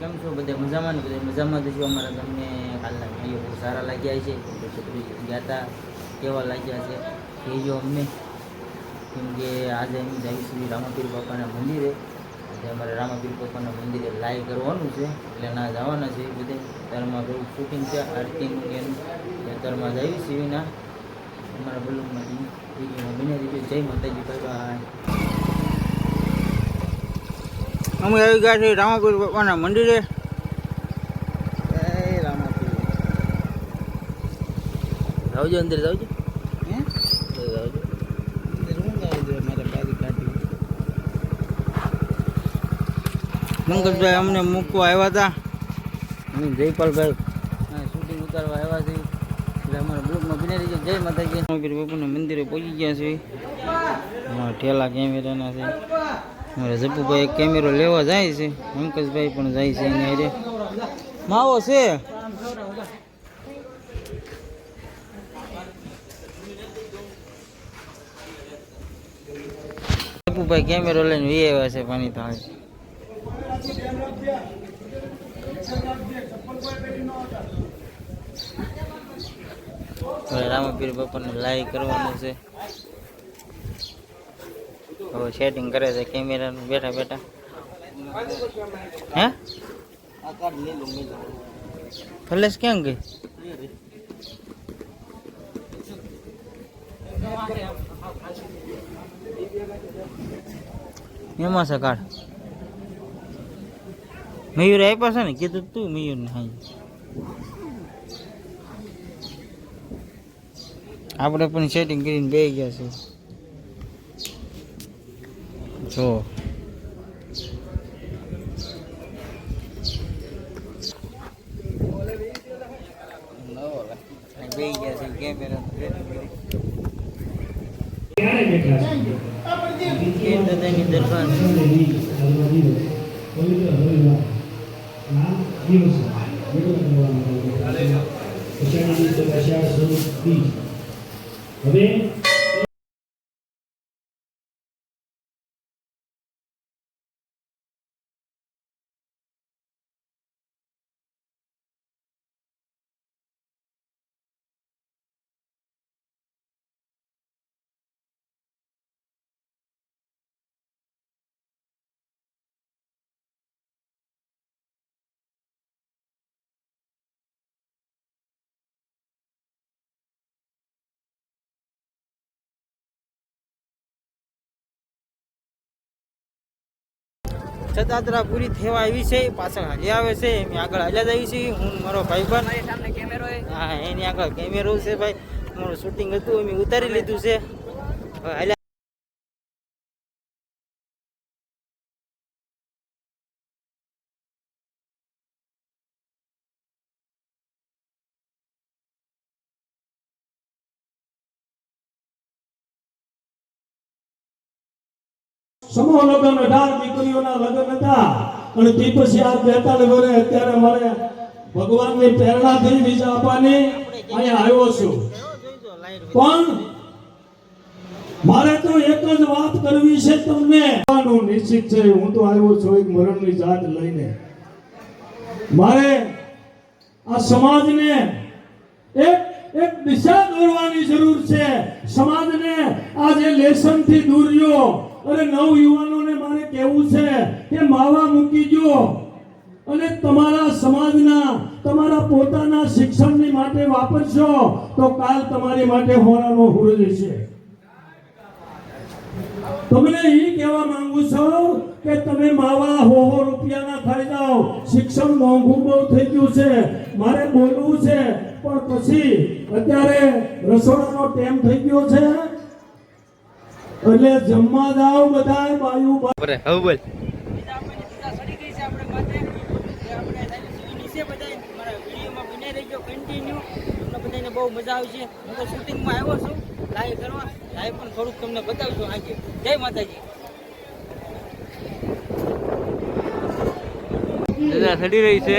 કેમ છો? બધા મજામાં ને? બધા મજામાં તો જો અમારા તમને કાલના વીડિયો બહુ સારા લાગ્યા છે છોકરી ગયા હતા કેવા લાગ્યા છે? કહેજો અમને. કેમ કે આજે અમે છીએ રામાપીર બાપાના મંદિરે. આજે અમારે રામાપીર બાપાના મંદિરે લાઈવ કરવાનું છે. એટલે ના જવાના છે બધે. અત્યારમાં બહુ શૂટિંગ છે આરતીનું એનું. અત્યારમાં જઈએ છીએ અમારા બલુકમાંથી વિડીયોમાં બની જય માતાજી બાય બાય અમે આવી ગયા છીએ રામાપીર બાપાના મંદિરે. આવજો અંદર કાઢી. પંકજભાઈ અમને મૂકવા આવ્યા હતા. હું જયપાલભાઈ. શૂટિંગ ઉતારવા આવ્યા છે. એટલે અમારા બ્લોકમાં બને રહીજો જય માતાજી. બાપુના મંદિરે પહોંચી ગયા છે ઠેલા કેમેરાના છે. અમારા જપુભાઈ કેમેરો લેવા જાય છે. પંકજભાઈ પણ જાય છે એની હારે. માવો છે. જપુભાઈ કેમેરો લઈને વી આવ્યા છે પાણી તાણે રામાપીર બાપાને લાઈવ કરવાનું છે. હવે સેટિંગ કરે છે કેમેરાનું બેઠા બેઠા. હે? ફલેશ ક્યાં ગઈ? એમાં છે કાર્ડ મયુર આપ્યા છે ને, કીધું તું મયુર ને હા આપણે પણ સેટિંગ કરીને બે ગયા છે જો બે છતાત્રા પૂરી થવા આવી છે પાછળ હાલી આવે છે એમ આગળ હાલ્યા આવી છે હું મારો ભાઈ પણ. હા એની આગળ કેમેરો છે ભાઈ. મારું શૂટિંગ હતું એમ ઉતારી લીધું છે. હાલ્યા સમૂહ લગ્ન અઢાર દીકરીઓના લગ્ન હતા. અને તે પછી આ બેતાલીસ વર્ષે અત્યારે મારે ભગવાનની પ્રેરણાથી બીજા આપવાની અહીંયા આવ્યો છું. પણ મારે તો એક જ વાત કરવી છે તમને. નિશ્ચિત છે, હું તો આવ્યો છું એક મરણની જાત લઈને. મારે આ સમાજને એક એક દિશા દોરવાની જરૂર છે. સમાજને જે લેસનથી દૂર રહ્યો. અને નવ યુવાનોને મારે કહેવું છે કે માવા મૂકી જો. અને તમારા સમાજના, તમારા પોતાના શિક્ષણની માટે વાપરશો, તો કાલ તમારી માટે હોરાનો હુરજ છે તમને એ કહેવા માંગુ છું કે તમે માવા હોહો રૂપિયાના જાઓ. શિક્ષણ મોંઘું બહુ થઈ ગયું છે. મારે બોલવું છે. પણ પછી અત્યારે રસોડાનો ટેમ થઈ ગયો છે. એટલે જમવા જાઓ બધા બાયુ બરે હવે બોલ. બહુ મજા આવશે હું તો શૂટિંગમાં આવ્યો છું લાઈવ કરવા લાઈવ પણ થોડુંક તમને બતાવજો આજે જય માતાજી દાદા ચડી રહી છે.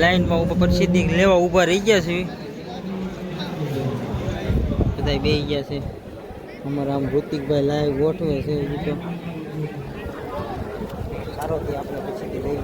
લાઈનમાં ઉપર સિદ્ધિક લેવા ઊભા રહી ગયા છે બધા બે ગયા છે. અમારા આમ ઋતિકભાઈ લાઈવ ગોઠવે છે એ તો. સારો આપણે પ્રસિદ્ધિ લઈ